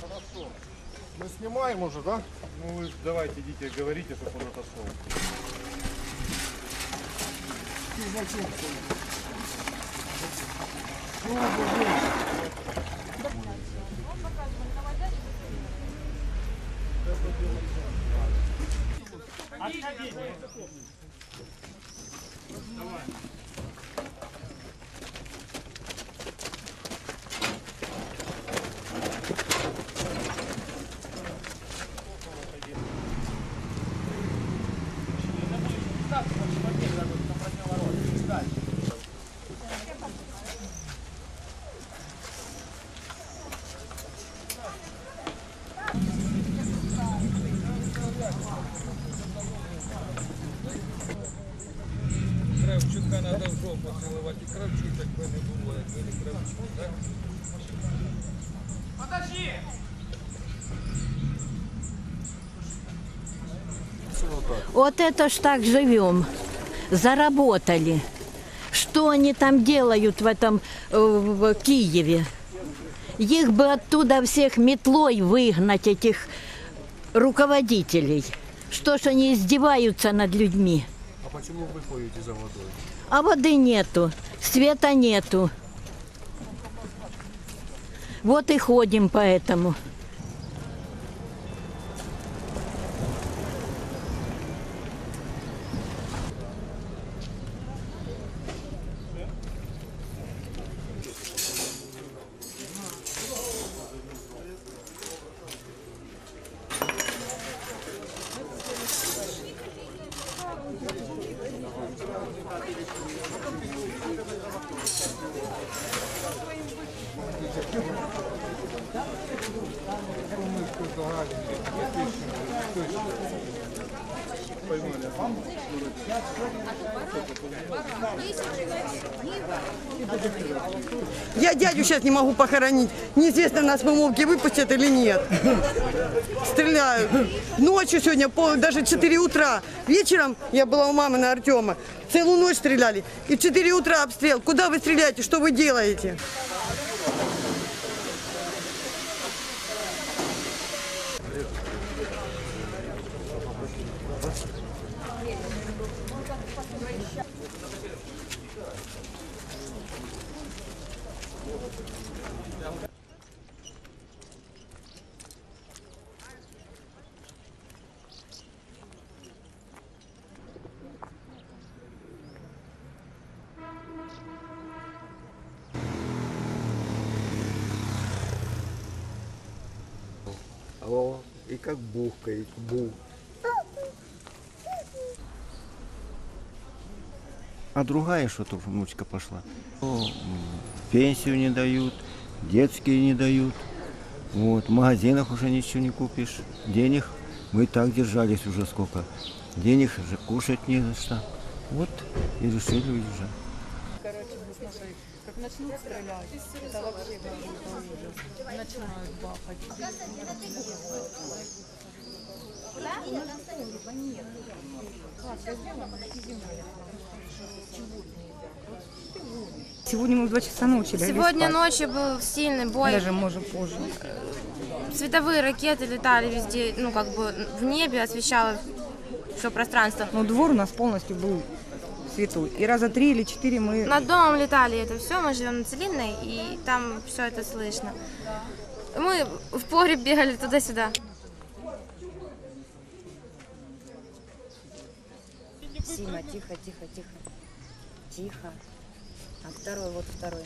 Хорошо. Мы снимаем уже, да? Ну вы давайте идите, говорите, чтобы он отошел. Кравчука надо в жопу целовать. І Кравчучок би не було, якби не Кравчук, так? Вот это ж так живем. Заработали. Что они там делают в этом э, в Киеве? Их бы оттуда всех метлой выгнать, этих руководителей. Что ж они издеваются над людьми? Почему вы ходите за водой? А воды нету, света нету. Вот и ходим поэтому. Я дядю сейчас не могу похоронить. Неизвестно, нас в Мумовке выпустят или нет. Стреляют. Ночью сегодня, пол, даже 4 утра. Вечером я была у мамы на Артема. Целую ночь стреляли. И в 4 утра обстрел. Куда вы стреляете? Что вы делаете? О, и как бухкает, бух. А другая что-то внучка пошла. О, Пенсию не дают, детские не дают. Вот, в магазинах уже ничего не купишь. Денег мы так держались уже сколько. Денег же кушать не за что. Вот и решили уезжать. Мы смотри, как начнут стрелять, это вообще какой-то ужас. Начинают бахать. Сегодня мы в 2 часа ночи легли Сегодня спать. ночью был сильный бой. Даже, может, позже. Световые ракеты летали везде, ну как бы в небе освещало все пространство. Но двор у нас полностью был святой. И раза три или четыре мы... Над домом летали это все, мы живем на Целинной, и там все это слышно. Мы в погреб бегали туда-сюда. Сима, тихо, тихо, тихо. Тихо. А второй, вот второй.